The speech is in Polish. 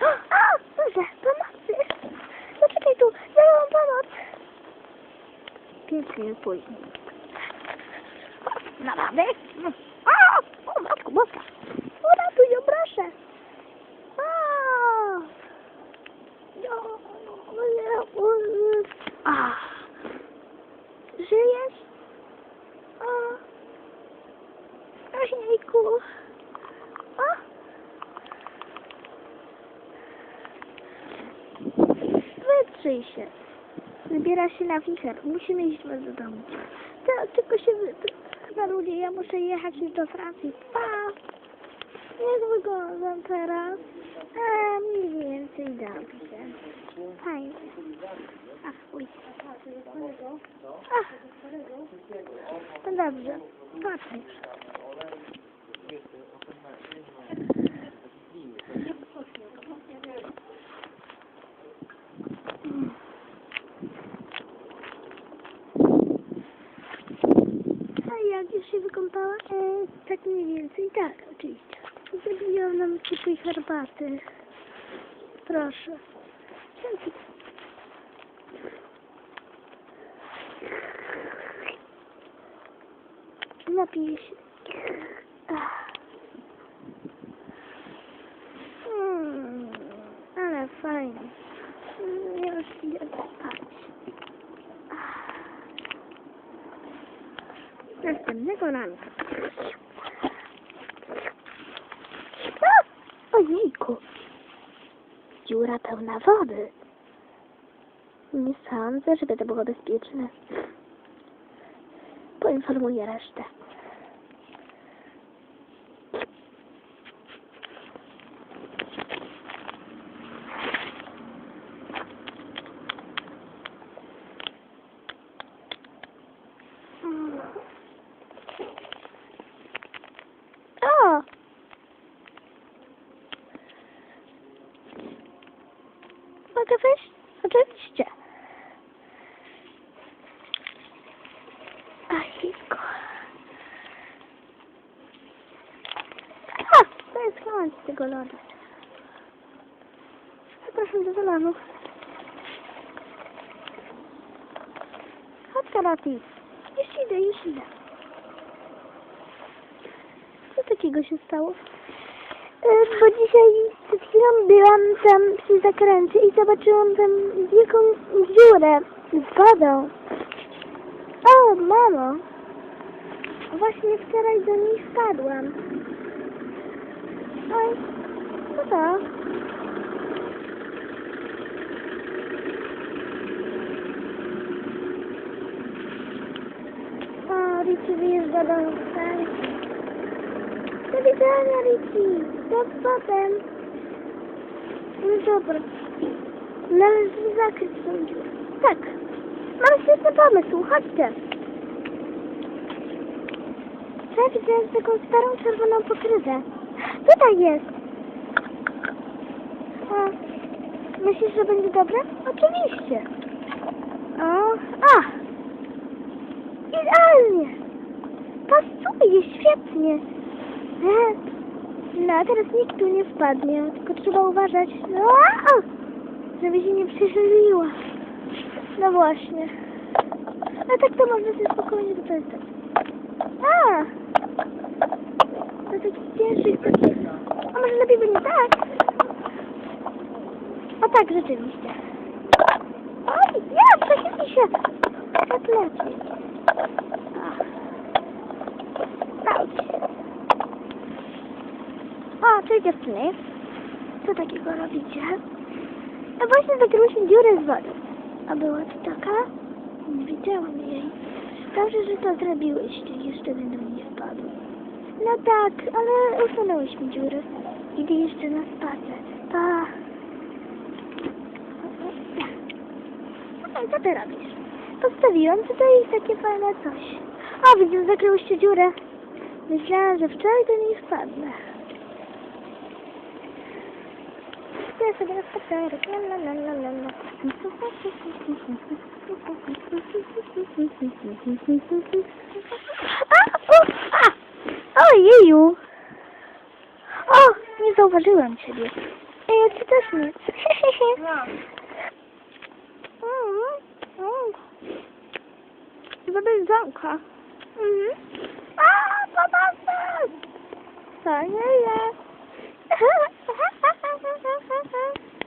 Ah, já, toma. Eu fiquei tu. Não, toma. Que que foi? Nada a ver. Ah! Wytrzyj się. Wybiera się na wicher. Musimy iść do domu. To, tylko się. Chyba ludzie, ja muszę jechać już do Francji. Pa! Jak wyglądam teraz? A, mniej więcej dobrze. Fajnie. Ach, uj. Ach. No dobrze. Patrzę już. A jak E, tak mniej więcej, tak, oczywiście. Zrobiłam nam ciepłej herbaty. Proszę. Dzięki. Napiję się. Ach. Mm, ale fajnie. Mm, Ja już idę spać. Ach. Następnego ranka. Ojejku. Dziura pełna wody. Nie sądzę, żeby to było bezpieczne. Poinformuję resztę. Mm. O! Mogę wejść? Oczywiście. Ajku. A! To jest koniec tego lodu. Zapraszam do salonu. Chodź, Karati. Już idę, już idę. Co takiego się stało? E, Bo dzisiaj przed chwilą byłam tam przy zakręcie i zobaczyłam tam wielką dziurę z wodą. O, mamo! Właśnie wczoraj do niej wpadłam. Oj, co to? O, Richie wyjeżdża do stacji. Do widzenia, Richie. Do potem. No dobra. Należy zakryć tą dziurę. Tak. Mam świetny pomysł. Chodźcie. Trzeba wziąć taką starą czerwoną pokrywę. Tutaj jest. O. Myślisz, że będzie dobre? Oczywiście. O. A. Idealnie. Pasuje świetnie. No, teraz nikt tu nie wpadnie, tylko trzeba uważać, no, żeby się nie przeszyliła. No właśnie. A tak to można sobie spokojnie tutaj stać. A! To taki cięższy. A może lepiej będzie tak? O tak, rzeczywiście. Oj, ja, przechyli się. Tak lepiej. Ach. Dajcie. Cześć dziewczyny. Co takiego robicie? No właśnie zakryłyśmy dziurę z wodą. A była to taka? Nie widziałam jej. Dobrze, że to zrobiłyście. Jeszcze będą nie wpadły. No tak, ale usunęłyśmy dziurę. Idę jeszcze na spacer. Pa. Co ty robisz? Postawiłam tutaj takie fajne coś. O, widzę, zakryłyście dziurę. Myślałam, że wczoraj do niej wpadnę. Idę sobie spacerek. La, la, la, la, la, la. Ojeju! O, Nie zauważyłam ciebie. Ej, ty też nie. Chyba bez zamka. Mhm. A, pomocy! Co nie jest? Mm-hmm.